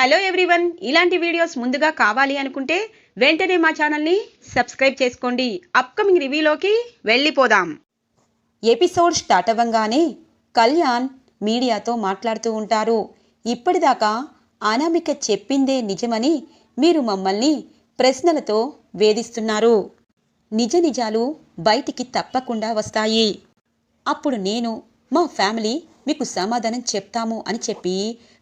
Hello everyone ఇలాంటి videos ముందుగా కావాలి అనుకుంటే వెంటనే మా ఛానల్ని సబ్స్క్రైబ్ చేసుకోండి. అప్కమింగ్ రివ్యూలోకి వెళ్ళిపోదాం. ఎపిసోడ్ స్టార్ట్ అవ్వంగానే కళ్యాణ్ మీడియాతో మాట్లాడుతూ ఉంటారు. ఇప్పటిదాకా అనామిక చెప్పిందే నిజమని మీరు మమ్మల్ని ప్రశ్నలతో వేధిస్తున్నారు. నిజ నిజాలు బయటికి తప్పకుండా వస్తాయి. అప్పుడు నేను మా ఫ్యామిలీ మీకు సమాధానం చెప్తాము అని చెప్పి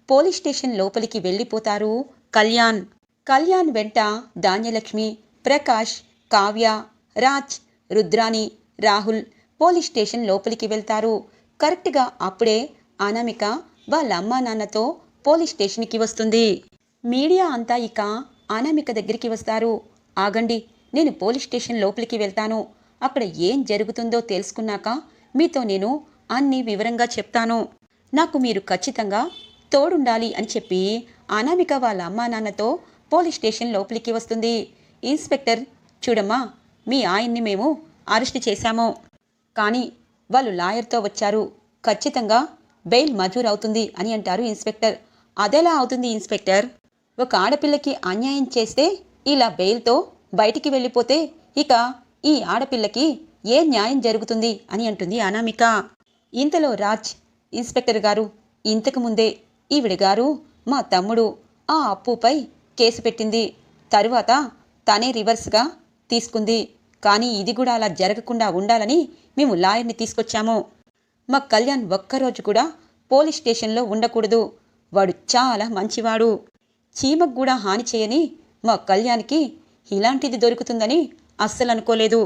పోలీస్ స్టేషన్ లోపలికి వెళ్ళిపోతారు కళ్యాణ్. కళ్యాణ్ వెంట ధాన్యలక్ష్మి ప్రకాష్ కావ్య రాజ్ రుద్రాణి రాహుల్ పోలీస్ స్టేషన్ లోపలికి వెళ్తారు. కరెక్ట్గా అప్పుడే అనామిక వాళ్ళ అమ్మా నాన్నతో పోలీస్ స్టేషన్కి వస్తుంది. మీడియా అంతా ఇక అనామిక దగ్గరికి వస్తారు. ఆగండి నేను పోలీస్ స్టేషన్ లోపలికి వెళ్తాను. అక్కడ ఏం జరుగుతుందో తెలుసుకున్నాక మీతో నేను అన్ని వివరంగా చెప్తాను. నాకు మీరు ఖచ్చితంగా తోడుండాలి అని చెప్పి అనామిక వాళ్ళ అమ్మా నాన్నతో పోలీస్ స్టేషన్ లోపలికి వస్తుంది. ఇన్స్పెక్టర్ చూడమ్మా మీ ఆయన్ని మేము అరెస్ట్ చేశాము. కానీ వాళ్ళు లాయర్తో వచ్చారు. ఖచ్చితంగా బెయిల్ మంజూరు అవుతుంది అని అంటారు ఇన్స్పెక్టర్. అదెలా అవుతుంది ఇన్స్పెక్టర్? ఒక ఆడపిల్లకి అన్యాయం చేస్తే ఇలా బెయిల్తో బయటికి వెళ్ళిపోతే ఇక ఈ ఆడపిల్లకి ఏ న్యాయం జరుగుతుంది అని అంటుంది అనామిక. ఇంతలో రాజ్ ఇన్స్పెక్టర్ గారు ఇంతకు ముందే ఈవిడ గారు మా తమ్ముడు ఆ అప్పుపై కేసు పెట్టింది. తరువాత తనే రివర్స్గా తీసుకుంది. కానీ ఇది కూడా అలా జరగకుండా ఉండాలని మేము లాయర్ని తీసుకొచ్చాము. మా కళ్యాణ్ ఒక్కరోజు కూడా పోలీస్ స్టేషన్లో ఉండకూడదు. వాడు చాలా మంచివాడు. చీమకు కూడా హాని చేయని మా కళ్యాణ్కి ఇలాంటిది దొరుకుతుందని అస్సలు అనుకోలేదు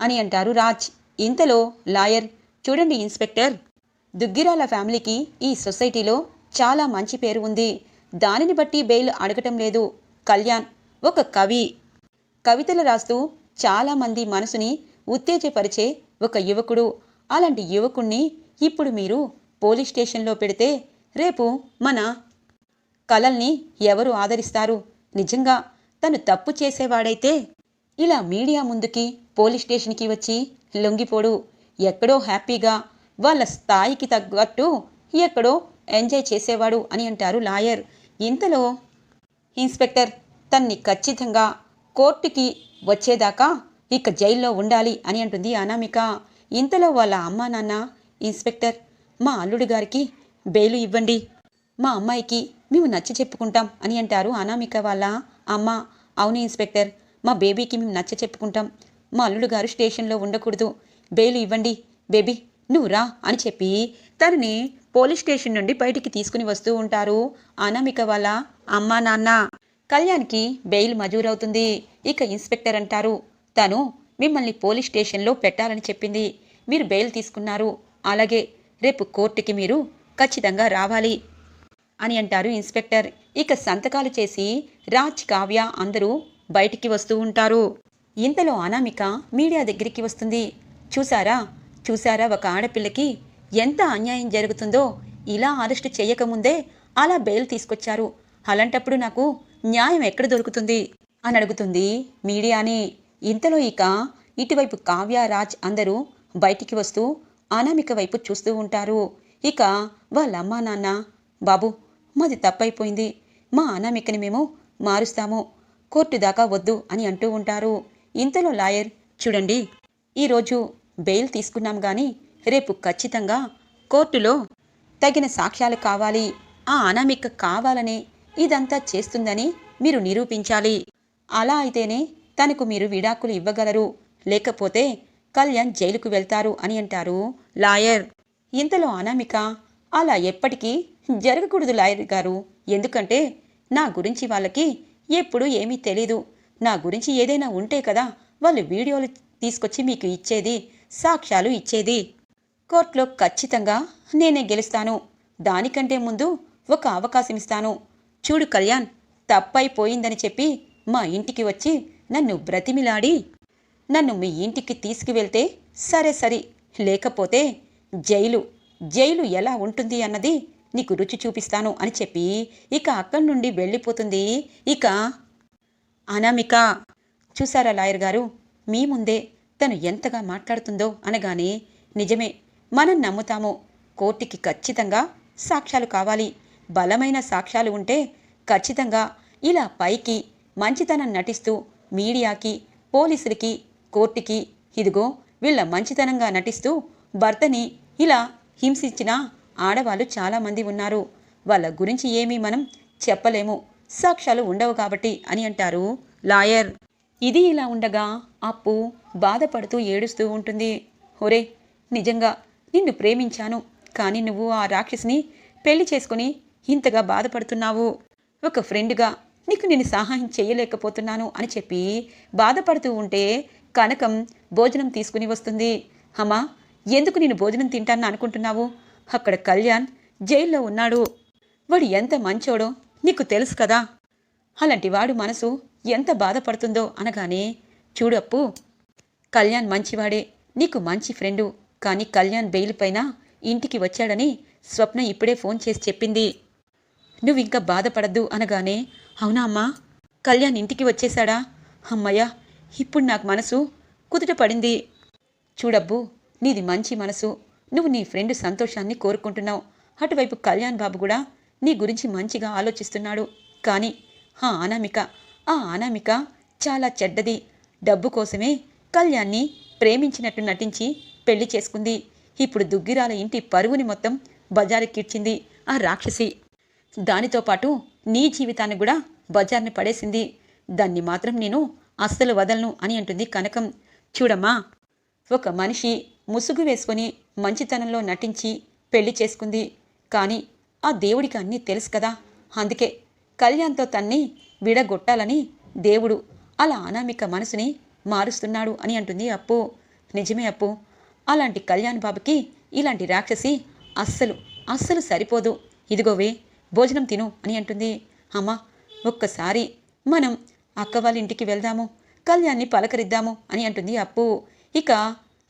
అని అంటారు రాజ్. ఇంతలో లాయర్ చూడండి ఇన్స్పెక్టర్ దుగ్గిరాల ఫ్యామిలీకి ఈ సొసైటీలో చాలా మంచి పేరు ఉంది. దానిని బట్టి బెయిల్ అడగటం లేదు. కళ్యాణ్ ఒక కవి. కవితలు రాస్తూ చాలామంది మనసుని ఉత్తేజపరిచే ఒక యువకుడు. అలాంటి యువకుణ్ణి ఇప్పుడు మీరు పోలీస్ స్టేషన్లో పెడితే రేపు మన కలల్ని ఎవరు ఆదరిస్తారు? నిజంగా తను తప్పు చేసేవాడైతే? ఇలా మీడియా ముందుకి పోలీస్ స్టేషన్కి వచ్చి లొంగిపోడు. ఎక్కడో హ్యాపీగా వాళ్ళ స్థాయికి తగ్గట్టు ఎక్కడో ఎంజాయ్ చేసేవాడు అని అంటారు లాయర్. ఇంతలో ఇన్స్పెక్టర్ తన్ని ఖచ్చితంగా కోర్టుకి వచ్చేదాకా ఇక జైల్లో ఉండాలి అని అంటుంది అనామిక. ఇంతలో వాళ్ళ అమ్మ నాన్న ఇన్స్పెక్టర్ మా అల్లుడి గారికి బెయిలు ఇవ్వండి. మా అమ్మాయికి మేము నచ్చ చెప్పుకుంటాం అని అంటారు అనామిక వాళ్ళ అమ్మ. అవును ఇన్స్పెక్టర్ మా బేబీకి మేము నచ్చ చెప్పుకుంటాం. మా అల్లుడు గారు స్టేషన్లో ఉండకూడదు. బెయిలు ఇవ్వండి బేబీ నువ్వు రా అని చెప్పి తనని పోలీస్ స్టేషన్ నుండి బయటికి తీసుకుని వస్తూ ఉంటారు. అనామిక వాళ్ళ అమ్మా నాన్న. కళ్యాణ్కి బెయిల్ మంజూరవుతుంది. ఇక ఇన్స్పెక్టర్ అంటారు తను మిమ్మల్ని పోలీస్ స్టేషన్లో పెట్టాలని చెప్పింది. మీరు బెయిల్ తీసుకున్నారు. అలాగే రేపు కోర్టుకి మీరు ఖచ్చితంగా రావాలి అని అంటారు ఇన్స్పెక్టర్. ఇక సంతకాలు చేసి రాజ్ కావ్య అందరూ బయటికి వస్తూ ఉంటారు. ఇంతలో అనామిక మీడియా దగ్గరికి వస్తుంది. చూసారా? చూసారా? ఒక ఆడపిల్లకి ఎంత అన్యాయం జరుగుతుందో ఇలా అరెస్ట్ చేయకముందే అలా బెయిల్ తీసుకొచ్చారు. అలాంటప్పుడు నాకు న్యాయం ఎక్కడ దొరుకుతుంది? అని అడుగుతుంది మీడియాని. ఇంతలో ఇక ఇటువైపు కావ్య రాజ్ అందరూ బయటికి వస్తూ అనామిక వైపు చూస్తూ ఉంటారు. ఇక వాళ్ళ అమ్మా నాన్న బాబు మాది తప్పైపోయింది. మా అనామికని మేము మారుస్తాము. కోర్టు దాకా వద్దు అని అంటూ ఉంటారు. ఇంతలో లాయర్ చూడండి ఈరోజు బెయిల్ తీసుకున్నాం కానీ రేపు ఖచ్చితంగా కోర్టులో తగిన సాక్ష్యాలు కావాలి. ఆ అనామిక కావాలని ఇదంతా చేస్తుందని మీరు నిరూపించాలి. అలా అయితేనే తనకు మీరు విడాకులు ఇవ్వగలరు. లేకపోతే కళ్యాణ్ జైలుకు వెళ్తారు అని అంటారు లాయర్. ఇంతలో అనామిక అలా ఎప్పటికీ జరగకూడదు లాయర్ గారు. ఎందుకంటే నా గురించి వాళ్ళకి ఎప్పుడు ఏమీ తెలీదు. నా గురించి ఏదైనా ఉంటే కదా వాళ్ళు వీడియోలు తీసుకొచ్చి మీకు ఇచ్చేది సాక్ష్యాలు ఇచ్చేది. కోర్టులో ఖచ్చితంగా నేనే గెలుస్తాను. దానికంటే ముందు ఒక అవకాశం ఇస్తాను చూడు కళ్యాణ్ తప్పైపోయిందని చెప్పి మా ఇంటికి వచ్చి నన్ను బ్రతిమిలాడి నన్ను మీ ఇంటికి తీసుకువెళ్తే సరే సరి. లేకపోతే జైలు జైలు ఎలా ఉంటుంది అన్నది నీకు రుచి చూపిస్తాను అని చెప్పి ఇక అక్కడి నుండి వెళ్ళిపోతుంది. ఇక అనామిక చూసారా లాయర్ గారు? మీ ముందే తను ఎంతగా మాట్లాడుతుందో అనగానే నిజమే మనం నమ్ముతాము. కోర్టుకి ఖచ్చితంగా సాక్ష్యాలు కావాలి. బలమైన సాక్ష్యాలు ఉంటే ఖచ్చితంగా ఇలా పైకి మంచితనం నటిస్తూ మీడియాకి పోలీసులకి కోర్టుకి ఇదిగో వీళ్ళ మంచితనంగా నటిస్తూ భర్తని ఇలా హింసించిన ఆడవాళ్ళు చాలామంది ఉన్నారు. వాళ్ళ గురించి ఏమీ మనం చెప్పలేము. సాక్ష్యాలు ఉండవు కాబట్టి అని అంటారు లాయర్. ఇది ఇలా ఉండగా అప్పు బాధపడుతూ ఏడుస్తూ ఉంటుంది. ఒరే నిజంగా నిన్ను ప్రేమించాను కానీ నువ్వు ఆ రాక్షసిని పెళ్ళి చేసుకుని ఇంతగా బాధపడుతున్నావు. ఒక ఫ్రెండ్గా నీకు నేను సహాయం చేయలేకపోతున్నాను అని చెప్పి బాధపడుతూ ఉంటే కనకం భోజనం తీసుకుని వస్తుంది. అమ్మా ఎందుకు నేను భోజనం తింటానని అనుకుంటున్నావు? అక్కడ కళ్యాణ్ జైల్లో ఉన్నాడు. వాడు ఎంత మంచోడో నీకు తెలుసు కదా. అలాంటి వాడు మనసు ఎంత బాధపడుతుందో అనగానే చూడప్పు కళ్యాణ్ మంచివాడే నీకు మంచి ఫ్రెండు. కానీ కళ్యాణ్ బెయిల్ పైన ఇంటికి వచ్చాడని స్వప్న ఇప్పుడే ఫోన్ చేసి చెప్పింది. నువ్వు ఇంకా బాధపడద్దు అనగానే అవునా అమ్మా? కళ్యాణ్ ఇంటికి వచ్చేశాడా? అమ్మయ్యా ఇప్పుడు నాకు మనసు కుదుట పడింది. చూడబ్బు నీది మంచి మనసు. నువ్వు నీ ఫ్రెండ్ సంతోషాన్ని కోరుకుంటున్నావు. అటువైపు కళ్యాణ్ బాబు కూడా నీ గురించి మంచిగా ఆలోచిస్తున్నాడు. కానీ ఆ అనామిక ఆ అనామిక చాలా చెడ్డది. డబ్బు కోసమే కళ్యాణ్ని ప్రేమించినట్టు నటించి పెళ్ళి చేసుకుంది. ఇప్పుడు దుగ్గిరాల ఇంటి పరువుని మొత్తం బజారుకిడ్చింది ఆ రాక్షసి. దానితో పాటు నీ జీవితాన్ని కూడా బజార్ని పడేసింది. దాన్ని మాత్రం నేను అస్సలు వదలను అని అంటుంది కనకం. చూడమ్మా ఒక మనిషి ముసుగు వేసుకొని మంచితనంలో నటించి పెళ్ళి చేసుకుంది. కానీ ఆ దేవుడికి అన్నీ తెలుసు కదా. అందుకే కళ్యాణ్తో తన్ని విడగొట్టాలని దేవుడు అలా అనామిక మనసుని మారుస్తున్నాడు అని అంటుంది అప్పు. నిజమే అప్పు. అలాంటి కళ్యాణ్ బాబుకి ఇలాంటి రాక్షసి అస్సలు అస్సలు సరిపోదు. ఇదిగోవే భోజనం తిను అని అంటుంది. అమ్మా ఒక్కసారి మనం అక్క వాళ్ళ ఇంటికి వెళ్దాము కళ్యాణ్ని పలకరిద్దాము అని అంటుంది అప్పు. ఇక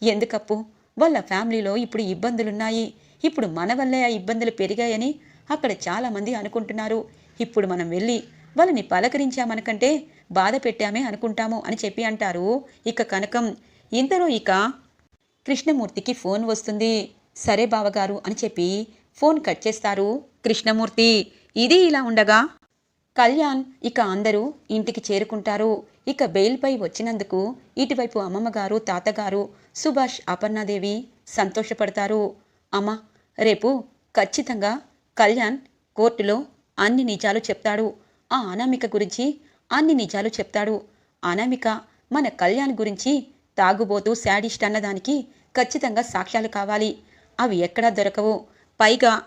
ఎందుకప్పు? వాళ్ళ ఫ్యామిలీలో ఇప్పుడు ఇబ్బందులున్నాయి. ఇప్పుడు మన వల్లే ఆ ఇబ్బందులు పెరిగాయని అక్కడ చాలామంది అనుకుంటున్నారు. ఇప్పుడు మనం వెళ్ళి వాళ్ళని పలకరించామనకంటే బాధ పెట్టామే అనుకుంటాము అని చెప్పి అంటారు ఇక కనకం. ఇంతలో ఇక కృష్ణమూర్తికి ఫోన్ వస్తుంది. సరే బావగారు అని చెప్పి ఫోన్ కట్ చేస్తారు. కృష్ణమూర్తి ఇది ఇలా ఉండగా కళ్యాణ్ ఇక అందరూ ఇంటికి చేరుకుంటారు. ఇక బెయిల్పై వచ్చినందుకు ఇటువైపు అమ్మమ్మగారు తాతగారు సుభాష్ అపర్ణాదేవి సంతోషపడతారు. అమ్మ రేపు ఖచ్చితంగా కళ్యాణ్ కోర్టులో అన్ని నిజాలు చెప్తాడు. ఆ అనామిక గురించి అన్ని నిజాలు చెప్తాడు. అనామిక మన కళ్యాణ్ గురించి తాగుబోతూ శాడిస్ట్ అన్నదానికి ఖచ్చితంగా సాక్ష్యాలు కావాలి. అవి ఎక్కడా దొరకవు. పైగా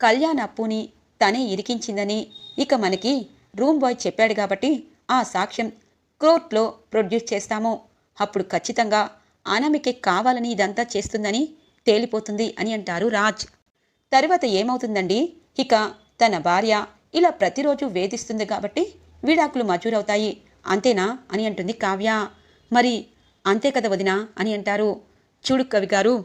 కళ్యాణ్ అప్పుని తనే ఇరికించిందని ఇక మనకి రూమ్ బాయ్ చెప్పాడు కాబట్టి ఆ సాక్ష్యం కోర్టులో ప్రొడ్యూస్ చేస్తాము. అప్పుడు ఖచ్చితంగా అనామికే కావాలని ఇదంతా చేస్తుందని తేలిపోతుంది అని అంటారు రాజ్. తర్వాత ఏమవుతుందండి? ఇక తన భార్య ఇలా ప్రతిరోజు వేధిస్తుంది కాబట్టి విడాకులు మజూరవుతాయి. అంతేనా? అని అంటుంది కావ్య. మరి అంతే కదా వదినా అని అంటారు. చూడు కవి గారు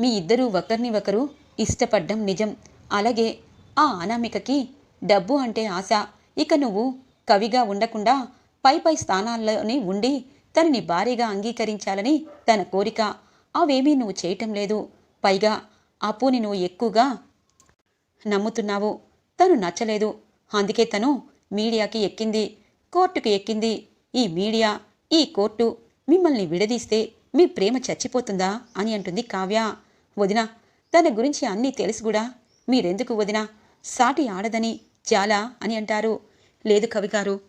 మీ ఇద్దరూ ఒకరిని ఒకరు ఇష్టపడ్డం నిజం. అలాగే ఆ అనామికకి డబ్బు అంటే ఆశ. ఇక నువ్వు కవిగా ఉండకుండా పై పై స్థానాల్లోనే ఉండి తనని భారీగా అంగీకరించాలని తన కోరిక. అవేమీ నువ్వు చేయటం లేదు. పైగా అప్పుని నువ్వు ఎక్కువగా నమ్ముతున్నావు. తను నచ్చలేదు. అందుకే తను మీడియాకి ఎక్కింది. కోర్టుకి ఎక్కింది. ఈ మీడియా ఈ కోర్టు మిమ్మల్ని విడదీస్తే మీ ప్రేమ చచ్చిపోతుందా అని అంటుంది కావ్య. వదిన తన గురించి అన్నీ తెలుసు కూడా. మీరెందుకు వదిన? సాటి ఆడదని చాలా అని అంటారు. లేదు కవిగారు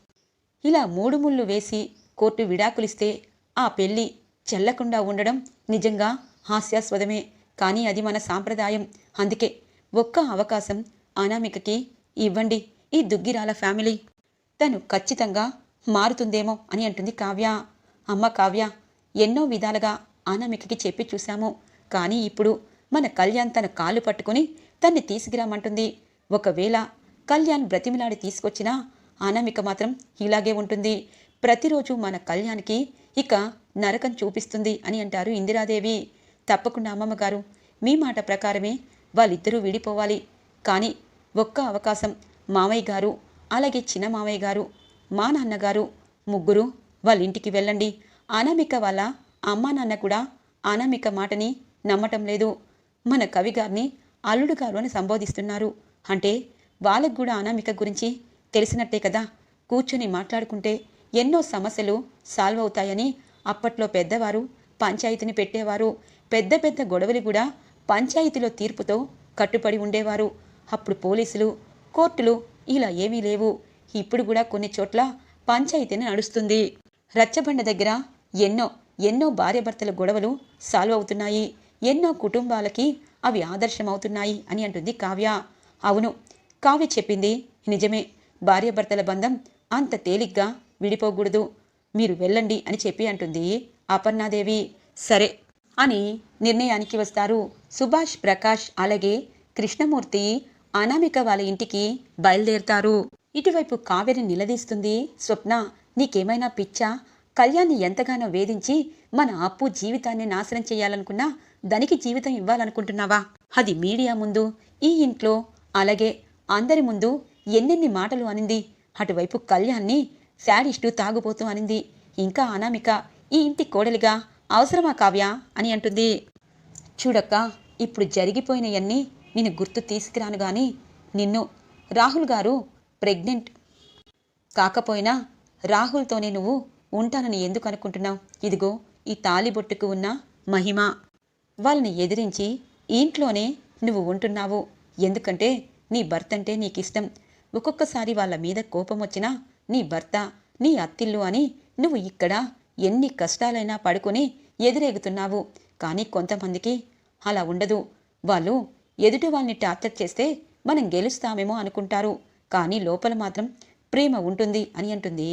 ఇలా మూడు ముళ్ళు వేసి కోర్టు విడాకులిస్తే ఆ పెళ్ళి చెల్లకుండా ఉండడం నిజంగా హాస్యాస్పదమే. కానీ అది మన సాంప్రదాయం. అందుకే ఒక్క అవకాశం అనామికకి ఇవ్వండి. ఈ దుగ్గిరాల ఫ్యామిలీ తను ఖచ్చితంగా మారుతుందేమో అని అంటుంది కావ్య. అమ్మ కావ్య ఎన్నో విధాలుగా అనామికకి చెప్పి చూశాము. కానీ ఇప్పుడు మన కళ్యాణ్ తన కాళ్ళు పట్టుకుని తన్ని తీసుకురామంటుంది. ఒకవేళ కళ్యాణ్ బ్రతిమిలాడి తీసుకొచ్చినా అనామిక మాత్రం ఇలాగే ఉంటుంది. ప్రతిరోజు మన కళ్యాణ్కి ఇక నరకం చూపిస్తుంది అని అంటారు ఇందిరాదేవి. తప్పకుండా అమ్మమ్మ గారు మీ మాట ప్రకారమే వాళ్ళిద్దరూ విడిపోవాలి. కానీ ఒక్క అవకాశం మామయ్య గారు అలాగే చిన్న మామయ్య గారు మా నాన్నగారు ముగ్గురు వాళ్ళ ఇంటికి వెళ్ళండి. అనామిక వాళ్ళ అమ్మా నాన్న కూడా అనామిక మాటని నమ్మటం లేదు. మన కవి గారిని అల్లుడు గారు అని సంబోధిస్తున్నారు. అంటే వాళ్ళకు కూడా అనామిక గురించి తెలిసినట్టే కదా. కూర్చుని మాట్లాడుకుంటే ఎన్నో సమస్యలు సాల్వ్ అవుతాయని అప్పట్లో పెద్దవారు పంచాయతీని పెట్టేవారు పెద్ద పెద్ద గొడవలు కూడా పంచాయతీలో తీర్పుతో కట్టుబడి ఉండేవారు. అప్పుడు పోలీసులు కోర్టులు ఇలా ఏమీ లేవు. ఇప్పుడు కూడా కొన్ని చోట్ల పంచాయతీని నడుస్తుంది. రచ్చబండ దగ్గర ఎన్నో ఎన్నో భార్యభర్తల గొడవలు సాల్వ్ అవుతున్నాయి. ఎన్నో కుటుంబాలకి అవి ఆదర్శమవుతున్నాయి అని అంటుంది కావ్య. అవును కావ్య చెప్పింది నిజమే. భార్యభర్తల బంధం అంత తేలిగ్గా విడిపోకూడదు. మీరు వెళ్ళండి అని చెప్పి అంటుంది అపర్ణాదేవి. సరే అని నిర్ణయానికి వస్తారు. సుభాష్ ప్రకాష్ అలాగే కృష్ణమూర్తి అనామిక వాళ్ళ ఇంటికి బయలుదేరుతారు. ఇటువైపు కావ్యని నిలదీస్తుంది స్వప్న. నీకేమైనా పిచ్చా? కళ్యాణ్ని ఎంతగానో వేధించి మన అప్పు జీవితాన్ని నాశనం చేయాలనుకున్నా దానికి జీవితం ఇవ్వాలనుకుంటున్నావా? అది మీడియా ముందు ఈ ఇంట్లో అలాగే అందరి ముందు ఎన్నెన్ని మాటలు అనింది. అటువైపు కళ్యాణ్ని శాడిస్టు తాగుబోతూ అనింది. ఇంకా అనామిక ఈ ఇంటి కోడలిగా అవసరమా కావ్య? అని అంటుంది. చూడక్క ఇప్పుడు జరిగిపోయినవన్నీ నేను గుర్తు తీసుకురాను గాని నిన్ను రాహుల్ గారు ప్రెగ్నెంట్ కాకపోయినా రాహుల్తోనే నువ్వు ఉంటానని ఎందుకు అనుకుంటున్నావు? ఇదిగో ఈ తాలిబొట్టుకు ఉన్న మహిమ. వాళ్ళని ఎదిరించి ఇంట్లోనే నువ్వు ఉంటున్నావు. ఎందుకంటే నీ భర్త అంటే నీకిష్టం. ఒక్కొక్కసారి వాళ్ళ మీద కోపం వచ్చినా నీ భర్త నీ అత్తిల్లు అని నువ్వు ఇక్కడ ఎన్ని కష్టాలైనా పడుకొని ఎదురేగుతున్నావు. కానీ కొంతమందికి అలా ఉండదు. వాళ్ళు ఎదుటి వాళ్ళని టార్చర్ చేస్తే మనం గెలుస్తామేమో అనుకుంటారు. కానీ లోపల మాత్రం ప్రేమ ఉంటుంది అని అంటుంది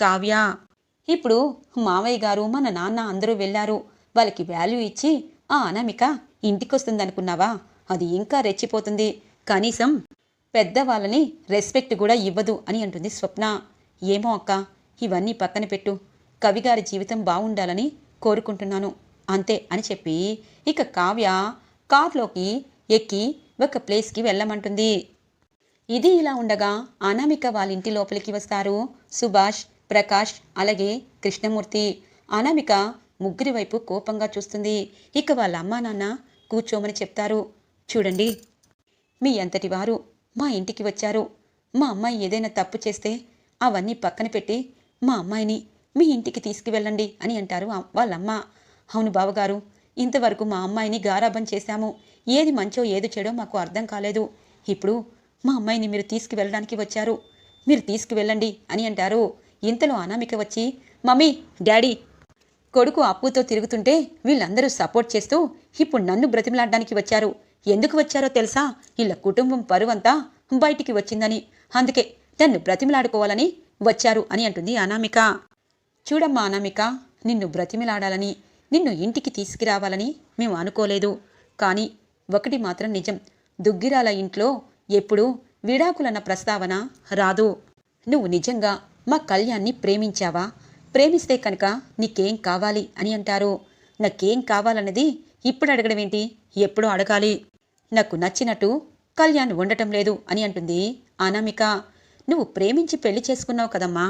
కావ్య. ఇప్పుడు మావయ్య గారు మన నాన్న అందరూ వెళ్ళారు. వాళ్ళకి వాల్యూ ఇచ్చి ఆ అనామిక ఇంటికొస్తుందనుకున్నావా? అది ఇంకా రెచ్చిపోతుంది. కనీసం పెద్దవాళ్ళని రెస్పెక్ట్ కూడా ఇవ్వదు అని అంటుంది స్వప్న. ఏమో అక్క ఇవన్నీ పక్కన పెట్టు. కవిగారి జీవితం బాగుండాలని కోరుకుంటున్నాను. అంతే అని చెప్పి ఇక కావ్య కార్లోకి ఎక్కి ఒక ప్లేస్కి వెళ్ళమంటుంది. ఇది ఇలా ఉండగా అనామిక వాళ్ళ ఇంటి లోపలికి వస్తారు. సుభాష్ ప్రకాష్ అలాగే కృష్ణమూర్తి. అనామిక ముగ్గురి వైపు కోపంగా చూస్తుంది. ఇక వాళ్ళ అమ్మా నాన్న కూర్చోమని చెప్తారు. చూడండి మీ అంతటి వారు మా ఇంటికి వచ్చారు. మా అమ్మాయి ఏదైనా తప్పు చేస్తే అవన్నీ పక్కన పెట్టి మా అమ్మాయిని మీ ఇంటికి తీసుకువెళ్ళండి అని అంటారు వాళ్ళమ్మ అవును బావగారు ఇంతవరకు మా అమ్మాయిని గారాబం చేశాము. ఏది మంచో ఏది చెడో మాకు అర్థం కాలేదు. ఇప్పుడు మా అమ్మాయిని మీరు తీసుకువెళ్ళడానికి వచ్చారు. మీరు తీసుకువెళ్ళండి అని అంటారు. ఇంతలో అనామిక వచ్చి మమ్మీ డాడీ. కొడుకు అప్పుతో తిరుగుతుంటే వీళ్ళందరూ సపోర్ట్ చేస్తూ ఇప్పుడు నన్ను బ్రతిమలాడడానికి వచ్చారు. ఎందుకు వచ్చారో తెలుసా? వీళ్ళ కుటుంబం పరువంతా బయటికి వచ్చిందని. అందుకే నన్ను బ్రతిమలాడుకోవాలని వచ్చారు అని అంటుంది అనామిక. చూడమ్మా అనామిక నిన్ను బ్రతిమిలాడాలని నిన్ను ఇంటికి తీసుకురావాలని మేము అనుకోలేదు. కానీ ఒకటి మాత్రం నిజం. దుగ్గిరాల ఇంట్లో ఎప్పుడూ విడాకులన్న ప్రస్తావన రాదు. నువ్వు నిజంగా మా కళ్యాణ్ని ప్రేమించావా? ప్రేమిస్తే కనుక నీకేం కావాలి అని అంటారు. నాకేం కావాలన్నది ఇప్పుడు అడగడం ఏంటి ఎప్పుడూ అడగాలి? నాకు నచ్చినట్టు కళ్యాణ్ ఉండటం లేదు అని అంటుంది అనామిక. నువ్వు ప్రేమించి పెళ్ళి చేసుకున్నావు కదమ్మా.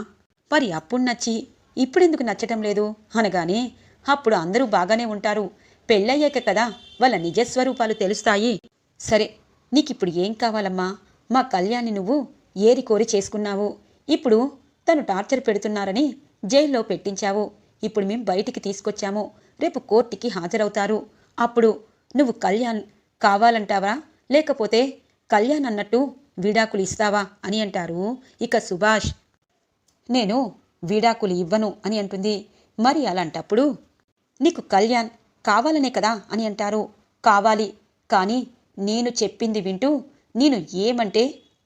మరి అప్పుడు నచ్చి ఇప్పుడెందుకు నచ్చటం లేదు? అనగానే అప్పుడు అందరూ బాగానే ఉంటారు. పెళ్ళయ్యాక కదా వాళ్ళ నిజస్వరూపాలు తెలుస్తాయి. సరే నీకిప్పుడు ఏం కావాలమ్మా? మా కళ్యాణి నువ్వు ఏరి కోరి చేసుకున్నావు. ఇప్పుడు తను టార్చర్ పెడుతున్నారని జైల్లో పెట్టించావు. ఇప్పుడు మేం బయటికి తీసుకొచ్చాము. రేపు కోర్టుకి హాజరవుతారు. అప్పుడు నువ్వు కళ్యాణ్ కావాలంటావా? లేకపోతే కళ్యాణ్ అన్నట్టు విడాకులు ఇస్తావా అని అంటారు. ఇక సుభాష్ నేను విడాకులు ఇవ్వను అని అంటుంది. మరి అలాంటప్పుడు నీకు కళ్యాణ్ కావాలనే కదా అని అంటారు. కావాలి. కానీ నేను చెప్పింది వింటూ నేను ఏమంటే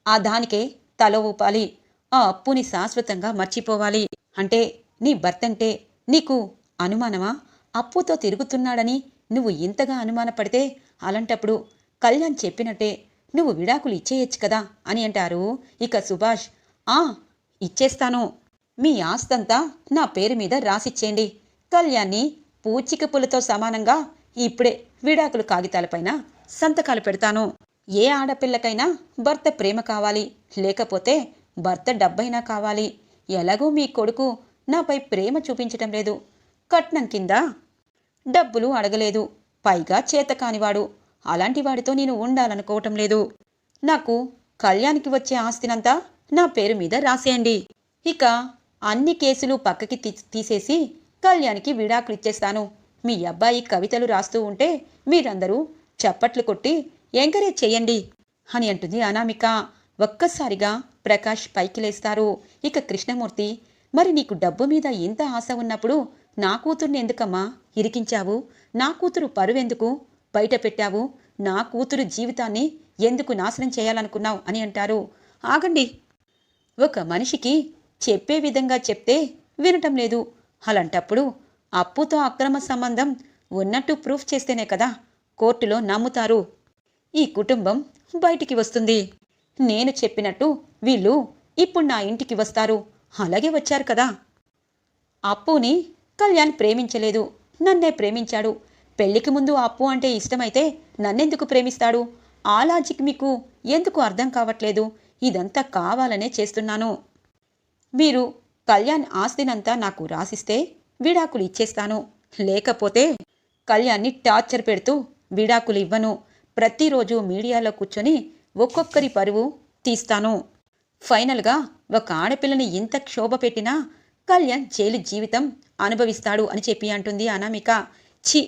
ఆ దానికే తల ఊపాలి ఆ అప్పుని శాశ్వతంగా మర్చిపోవాలి. అంటే నీ భర్తంటే నీకు అనుమానమా? అప్పుతో తిరుగుతున్నాడని నువ్వు ఇంతగా అనుమానపడితే అలాంటప్పుడు కళ్యాణ్ చెప్పినట్టే నువ్వు విడాకులు ఇచ్చేయచ్చు కదా అని అంటారు. ఇక సుభాష్ ఆ ఇచ్చేస్తాను. మీ ఆస్తంతా నా పేరు మీద రాసిచ్చేయండి. కళ్యాణ్ని పూచిక పులతో సమానంగా ఇప్పుడే విడాకులు కాగితాలపైన సంతకాలు పెడతాను. ఏ ఆడపిల్లకైనా భర్త ప్రేమ కావాలి. లేకపోతే భర్త డబ్బైనా కావాలి. ఎలాగో మీ కొడుకు నాపై ప్రేమ చూపించటం లేదు. కట్నం కింద డబ్బులు అడగలేదు. పైగా చేత కానివాడు. అలాంటి వాడితో నేను ఉండాలనుకోవటం లేదు. నాకు కళ్యాణ్కి వచ్చే ఆస్తినంతా నా పేరు మీద రాసేయండి. ఇక అన్ని కేసులు పక్కకి తీ- తీసేసి కళ్యాణ్కి విడాకులు ఇచ్చేస్తాను. మీ అబ్బాయి కవితలు రాస్తూ ఉంటే మీరందరూ చప్పట్లు కొట్టి ఎంకరేజ్ చేయండి అని అంటుంది అనామిక. ఒక్కసారిగా ప్రకాష్ పైకి లేస్తారు. ఇక కృష్ణమూర్తి మరి నీకు డబ్బు మీద ఇంత ఆశ ఉన్నప్పుడు నా కూతుర్ని ఎందుకమ్మా ఇరికించావు? నా కూతురు పరువెందుకు? బయట పెట్టావు. నా కూతురు జీవితాన్ని ఎందుకు నాశనం చేయాలనుకున్నావు? అని అంటారు. ఆగండి. ఒక మనిషికి చెప్పే విధంగా చెప్తే వినటం లేదు. అలాంటప్పుడు అప్పుతో అక్రమ సంబంధం ఉన్నట్టు ప్రూఫ్ చేస్తేనే కదా కోర్టులో నమ్ముతారు. ఈ కుటుంబం బయటికి వస్తుంది. నేను చెప్పినట్టు వీళ్ళు ఇప్పుడు నా ఇంటికి వస్తారు. అలాగే వచ్చారు కదా. అప్పుని కళ్యాణ్ ప్రేమించలేదు. నన్నే ప్రేమించాడు. పెళ్ళికి ముందు అప్పు అంటే ఇష్టమైతే నన్నెందుకు ప్రేమిస్తాడు? ఆ లాజిక్ మీకు ఎందుకు అర్థం కావట్లేదు? ఇదంతా కావాలనే చేస్తున్నాను. మీరు కళ్యాణ్ ఆస్తినంతా నాకు రాసిస్తే విడాకులు ఇచ్చేస్తాను. లేకపోతే కళ్యాణ్ని టార్చర్ పెడుతూ విడాకులు ఇవ్వను. ప్రతిరోజు మీడియాలో కూర్చొని ఒక్కొక్కరి పరువు తీస్తాను. ఫైనల్గా ఒక ఆడపిల్లని ఇంత క్షోభ పెట్టినా కళ్యాణ్ జైలు జీవితం అనుభవిస్తాడు అని చెప్పి అంటుంది అనామిక. ఛీ!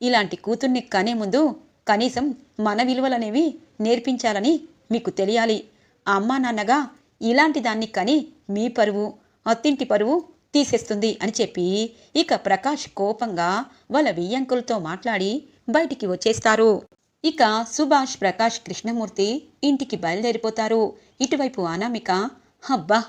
ఇలాంటి కూతుర్ని కనే ముందు కనీసం మన విలువలనేవి నేర్పించాలని మీకు తెలియాలి. అమ్మా నాన్నగా ఇలాంటి దాన్ని కని మీ పరువు అత్తింటి పరువు తీసేస్తుంది అని చెప్పి ఇక ప్రకాష్ కోపంగా వాళ్ళ వియ్యంకులతో మాట్లాడి బయటికి వచ్చేస్తారు. ఇక సుభాష్ ప్రకాష్ కృష్ణమూర్తి ఇంటికి బయలుదేరిపోతారు. ఇటువైపు అనామిక అబ్బా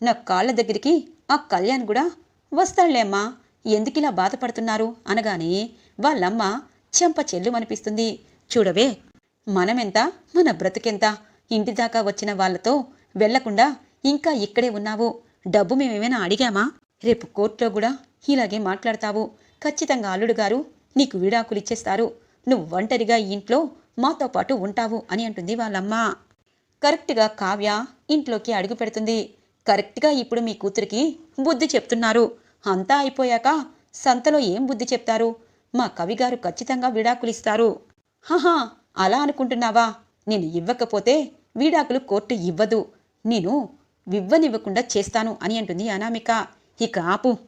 నా కాళ్ళ దగ్గరికి ఆ కళ్యాణ్ కూడా వస్తాడులేమ్మా ఎందుకిలా బాధపడుతున్నారు? అనగానే వాళ్ళమ్మ చెంప చెల్లుమనిపిస్తుంది. చూడవే మనమెంత మన బ్రతుకెంత? ఇంటి దాకా వచ్చిన వాళ్ళతో వెళ్ళకుండా ఇంకా ఇక్కడే ఉన్నావు. డబ్బు మేమేమైనా అడిగామా? రేపు కోర్టులో కూడా ఇలాగే మాట్లాడతావు. ఖచ్చితంగా అల్లుడు గారు నీకు విడాకులు ఇచ్చేస్తారు. నువ్వు ఒంటరిగా ఇంట్లో మాతో పాటు ఉంటావు అని అంటుంది వాళ్ళమ్మ. కరెక్ట్గా కావ్య ఇంట్లోకి అడుగు పెడుతుంది. కరెక్ట్గా ఇప్పుడు మీ కూతురికి బుద్ధి చెప్తున్నారు. అంతా అయిపోయాక సంతలో ఏం బుద్ధి చెప్తారు? మా కవిగారు ఖచ్చితంగా విడాకులు ఇస్తారు. హహా అలా అనుకుంటున్నావా? నేను ఇవ్వకపోతే విడాకులు కోర్టు ఇవ్వదు. నేను వివ్వనివ్వకుండా చేస్తాను అని అంటుంది అనామిక. ఇక ఆపు.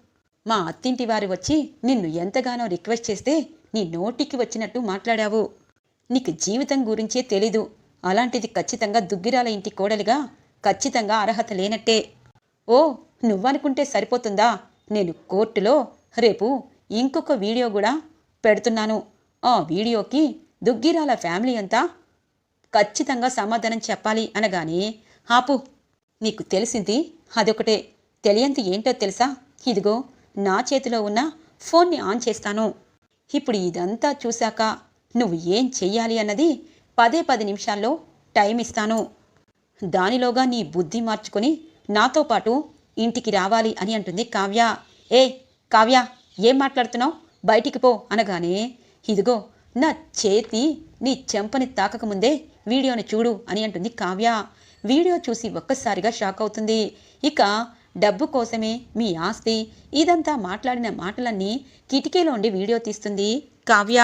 మా అత్తింటి వారు వచ్చి నిన్ను ఎంతగానో రిక్వెస్ట్ చేస్తే నీ నోటికి వచ్చినట్టు మాట్లాడావు. నీకు జీవితం గురించే తెలీదు. అలాంటిది ఖచ్చితంగా దుగ్గిరాల ఇంటి కోడలిగా ఖచ్చితంగా అర్హత లేనట్టే. ఓ నువ్వనుకుంటే సరిపోతుందా? నేను కోర్టులో రేపు ఇంకొక వీడియో కూడా పెడుతున్నాను. ఆ వీడియోకి దుగ్గిరాల ఫ్యామిలీ అంతా ఖచ్చితంగా సమాధానం చెప్పాలి అనగానే ఆపు. నీకు తెలిసింది? అదొకటే. తెలియంది ఏంటో తెలుసా? ఇదిగో నా చేతిలో ఉన్న ఫోన్ని ఆన్ చేస్తాను. ఇప్పుడు ఇదంతా చూశాక నువ్వు ఏం చెయ్యాలి అన్నది పదే పది నిమిషాల్లో టైం ఇస్తాను. దానిలోగా నీ బుద్ధి మార్చుకొని నాతో పాటు ఇంటికి రావాలి అని అంటుంది కావ్య. ఏ కావ్య ఏం మాట్లాడుతున్నావు? బయటికి పో అనగానే ఇదిగో నా చేతి నీ చెంపని తాకకముందే వీడియోని చూడు అని అంటుంది కావ్య. వీడియో చూసి ఒక్కసారిగా షాక్ అవుతుంది. ఇక డబ్బు కోసమే మీ ఆస్తి. ఇదంతా మాట్లాడిన మాటలన్నీ కిటికీలో ఉండి వీడియో తీస్తుంది కావ్య.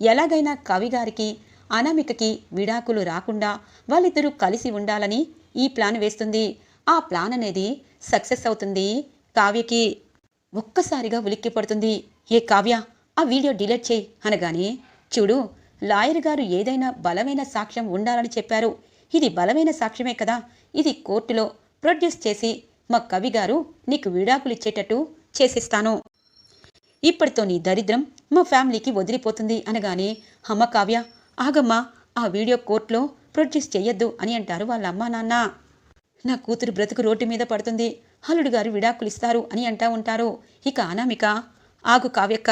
ఎలాగైనా కవి గారికి అనామికకి విడాకులు రాకుండా వాళ్ళిద్దరూ కలిసి ఉండాలని ఈ ప్లాన్ వేస్తుంది. ఆ ప్లాన్ అనేది సక్సెస్ అవుతుంది కావ్యకి. ఒక్కసారిగా ఉలిక్కి పడుతుంది. ఏ కావ్య ఆ వీడియో డిలీట్ చేయి అనగానే చూడు లాయర్ గారు ఏదైనా బలమైన సాక్ష్యం ఉండాలని చెప్పారు. ఇది బలమైన సాక్ష్యమే కదా. ఇది కోర్టులో ప్రొడ్యూస్ చేసి మా కవి గారు నీకు విడాకులు ఇచ్చేటట్టు చేసిస్తాను. ఇప్పటితో నీ దరిద్రం మా ఫ్యామిలీకి వదిలిపోతుంది అనగానే అమ్మ కావ్య ఆగమ్మా ఆ వీడియో కోర్టులో ప్రొడ్యూస్ చేయొద్దు అని అంటారు వాళ్ళ అమ్మా నాన్న. నా కూతురు బ్రతుకు రోడ్డు మీద పడుతుంది. హల్లుడు గారు విడాకులు ఇస్తారు అని అంటా ఉంటారు. ఇక అనామిక ఆగు కావ్యక్క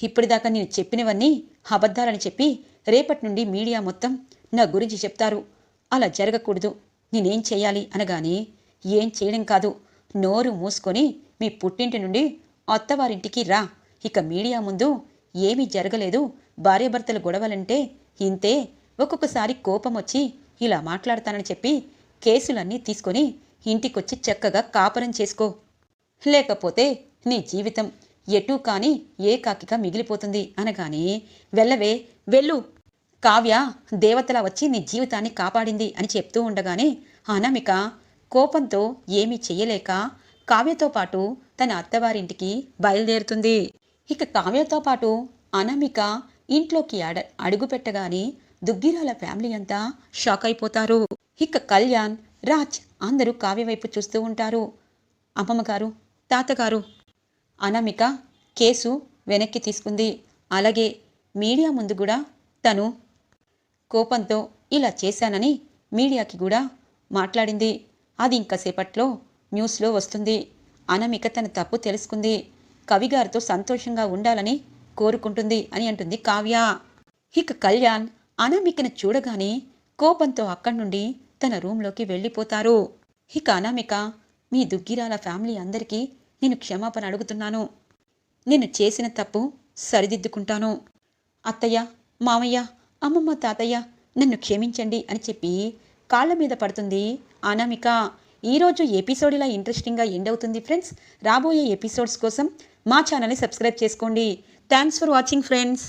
ఇప్పటిదాకా నేను చెప్పినవన్నీ అబద్ధాలని చెప్పి రేపటి నుండి మీడియా మొత్తం నా గురించి చెప్తారు. అలా జరగకూడదు. నేనేం చేయాలి అనగానే ఏం చేయడం కాదు. నోరు మూసుకొని మీ పుట్టింటి నుండి అత్తవారింటికి రా. ఇక మీడియా ముందు ఏమీ జరగలేదు. భార్యాభర్తలు గొడవలంటే ఇంతే. ఒక్కొక్కసారి కోపం వచ్చి ఇలా మాట్లాడతానని చెప్పి కేసులన్నీ తీసుకొని ఇంటికొచ్చి చక్కగా కాపురం చేసుకో. లేకపోతే నీ జీవితం ఎటూ కాని ఏకాకిగా మిగిలిపోతుంది అనగానే వెళ్ళవే వెళ్ళు. కావ్య దేవతలా వచ్చి నీ జీవితాన్ని కాపాడింది అని చెప్తూ ఉండగానే అనామిక కోపంతో ఏమీ చెయ్యలేక కావ్యతో పాటు తన అత్తవారింటికి బయలుదేరుతుంది. ఇక కావ్యతో పాటు అనామిక ఇంట్లోకి అడ అడుగుపెట్టగానే దుగ్గిరాల ఫ్యామిలీ అంతా షాక్ అయిపోతారు. ఇక కళ్యాణ్ రాజ్ అందరూ కావ్య వైపు చూస్తూ ఉంటారు. అమ్మమ్మగారు తాతగారు! అనామిక కేసు వెనక్కి తీసుకుంది. అలాగే మీడియా ముందు కూడా తను కోపంతో ఇలా చేశానని మీడియాకి కూడా మాట్లాడింది. అది ఇంకాసేపట్లో న్యూస్లో వస్తుంది. అనామిక తన తప్పు తెలుసుకుంది. కవిగారితో సంతోషంగా ఉండాలని కోరుకుంటుంది అని అంటుంది కావ్య. ఇక కళ్యాణ్ అనామికను చూడగానే కోపంతో అక్కడి నుండి తన రూంలోకి వెళ్ళిపోతారు. ఇక అనామిక మీ దుగ్గిరాల ఫ్యామిలీ అందరికీ నేను క్షమాపణ అడుగుతున్నాను. నేను చేసిన తప్పు సరిదిద్దుకుంటాను. అత్తయ్య మామయ్య అమ్మమ్మ తాతయ్య నన్ను క్షమించండి అని చెప్పి కాళ్ళ మీద పడుతుంది. అనామిక ఈరోజు ఎపిసోడ్ ఇలా ఇంట్రెస్టింగ్గా ఎండ్ అవుతుంది ఫ్రెండ్స్ రాబోయే ఎపిసోడ్స్ కోసం మా ఛానల్ని సబ్స్క్రైబ్ చేసుకోండి. Thanks for watching friends